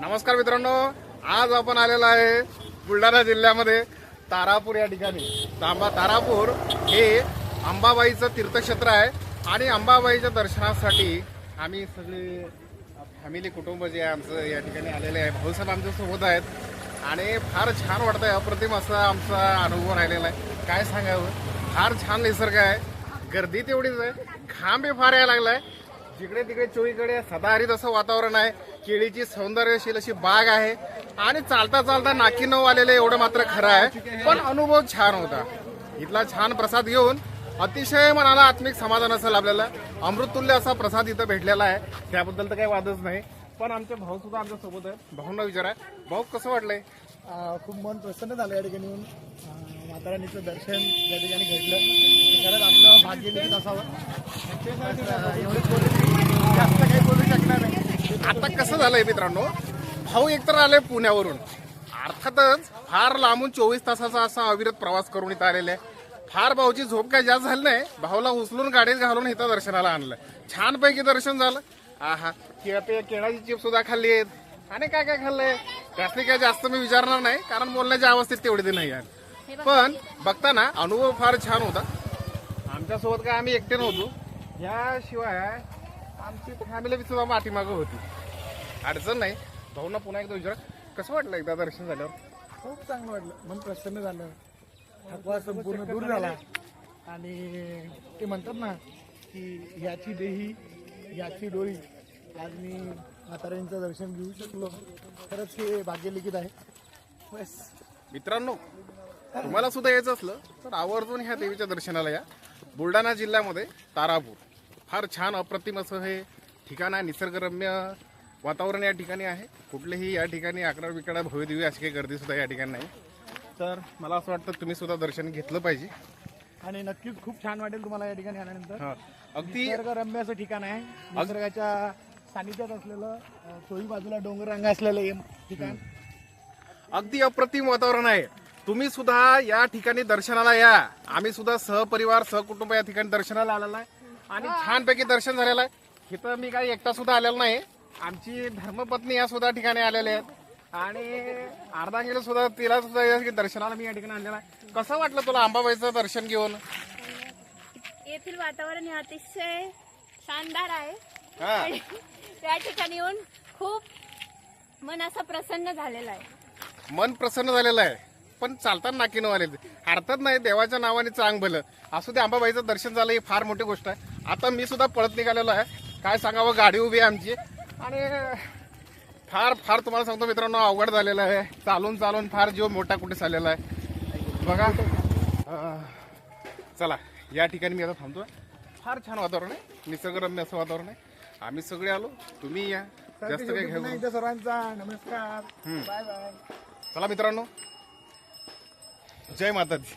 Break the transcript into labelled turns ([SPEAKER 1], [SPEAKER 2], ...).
[SPEAKER 1] नमस्कार मित्रांनो आज आपण आलेलो आहे बुलढाणा जिल्ह्यामध्ये तारापूर या ठिकाणी. तांबा तारापूर हे अंबाबाईचं तीर्थक्षेत्र आहे आणि अंबाबाईच्या दर्शनासाठी आम्ही सगळे फॅमिली कुटुंब जे आहे आमचं या ठिकाणी आलेले आहे. भाऊसाहेब आमच्यासोबत आहेत आणि फार छान वाटतं आहे अप्रतिम असा आमचा अनुभव राहिलेला आहे. काय सांगावं? फार छान निसर्ग आहे. गर्दी तेवढीच आहे. घाम बी फार यायला लागलाय. जिकडे तिकडे चोळीकडे सदाहरित असं वातावरण आहे. केळीची सौंदर्यशील अशी बाग आहे. आणि चालता चालता नाकी नऊ आलेले एवढं मात्र खरं आहे. पण अनुभव छान होता. इथला छान प्रसाद घेऊन अतिशय मनाला आत्मिक समाधान असेल आपल्याला. अमृततुल्य असा प्रसाद इथं भेटलेला आहे. त्याबद्दल तर काही वादच नाही. पण आमचे भाऊ सुद्धा आमच्यासोबत आहे भाऊंना विचारा. भाऊ कसं वाटलंय?
[SPEAKER 2] खूप मन प्रसन्न झालं या ठिकाणी येऊन. अं, दर्शन या ठिकाणी घडलं खरंच आपलं भाग्य लिखित असावं. एवढंच बोलू जास्त काही बोलू शकणार नाही.
[SPEAKER 1] आता कसं झालंय मित्रांनो? भाऊ एकतर आले पुण्यावरून. अर्थातच फार लांबून चोवीस तासाचा असा अविरत प्रवास करून इथं आलेले. आहे फार भाऊची झोप काय जास्त झाली नाही. भाऊला उचलून गाडीत घालून इथं दर्शनाला आणलं. छानपैकी दर्शन झालं. आहा हा ते केळाची चिप सुद्धा खाल्ली आहेत. आणि काय काय खाल्लंय? त्यातली काय जास्त मी विचारणार नाही कारण बोलण्याच्या अवस्थेत तेवढी ते नाही आहे. पण बघताना अनुभव फार छान होता. आमच्यासोबत काय आम्ही एकटे नव्हतो. याशिवाय आमची फॅमिली सुद्धा पाठीमागं होती. अडचण नाही. भाऊना पुन्हा एकदा विचार. कसं वाटलं एकदा दर्शन झाल्यावर?
[SPEAKER 2] खूप चांगलं वाटलं. मन प्रसन्न झालं. थकवा संपूर्ण दूर झाला. आणि ते म्हणतात ना की याची देही याची डोळी आज मी माता राणीचं दर्शन घेऊ शकलो. खरंच हे भाग्य लिखित आहे. बस.
[SPEAKER 1] मित्रांनो तुम्हाला सुद्धा यायचं असलं तर आवर्जून ह्या देवीच्या दर्शनाला या. बुलढाणा जिल्ह्यामध्ये तारापूर. फार छान अप्रतिम असं हे ठिकाण आहे निसर्गरम्य वातावरण या ठिकाणी आहे. कुठलेही या ठिकाणी आकडा बिकडा भव्यदिव्य अशी काही गर्दी सुद्धा या ठिकाणी नाही. तर मला असं वाटतं तुम्ही सुद्धा दर्शन घेतलं पाहिजे.
[SPEAKER 2] आणि नक्कीच खूप छान वाटेल तुम्हाला या ठिकाणी आल्यानंतर.
[SPEAKER 1] अगदी
[SPEAKER 2] निसर्गरम्य असं ठिकाण आहे. निसर्गाच्या सानिध्यात असलेलं अं, चोही बाजूला डोंगर रंग असलेलं हे ठिकाण.
[SPEAKER 1] अगदी अप्रतिम वातावरण आहे. तुम्ही सुद्धा या ठिकाणी दर्शनाला या. आम्ही सुद्धा सहपरिवार सहकुटुंब या ठिकाणी दर्शनाला आलेला आहे. आणि छानपैकी दर्शन झालेलं आहे. इथं मी काही एकटा सुद्धा आलेलो नाही. आमची धर्मपत्नी या सुद्धा ठिकाणी आलेल्या आहेत. आणि अर्धांगिला सुद्धा तिला सुद्धा या दर्शनाला मी या ठिकाणी आणलेला आहे. कसं वाटलं तुला अंबाबाईचं दर्शन घेऊन?
[SPEAKER 3] येथील वातावरण हे अतिशय शानदार आहे. आणि त्या ठिकाणी येऊन खूप मन असं प्रसन्न झालेलं आहे.
[SPEAKER 1] मन प्रसन्न झालेलं आहे. पण चालताना नाकी आले अर्थात नाही देवाच्या नावाने चांग भलं. असू दे अंबाबाईचं दर्शन झालं ही फार मोठी गोष्ट आहे. आता मी सुद्धा पळत निघालेलो आहे. काय सांगावं गाडी उभी आहे आमची. आणि फार फार तुम्हाला सांगतो मित्रांनो अवघड झालेलं आहे. चालून चालून फार जीव मोठा कुठे चाललेला आहे. बघा. अं, चला या ठिकाणी मी आता थांबतो फार छान वातावरण आहे. निसर्गरम्य असं वातावरण आहे. आम्ही सगळे आलो. तुम्ही या. जास्त काही घेऊ
[SPEAKER 2] पुन्हा एकदा सर्वांचा नमस्कार. Bye bye.
[SPEAKER 1] चला मित्रांनो. जय माता दी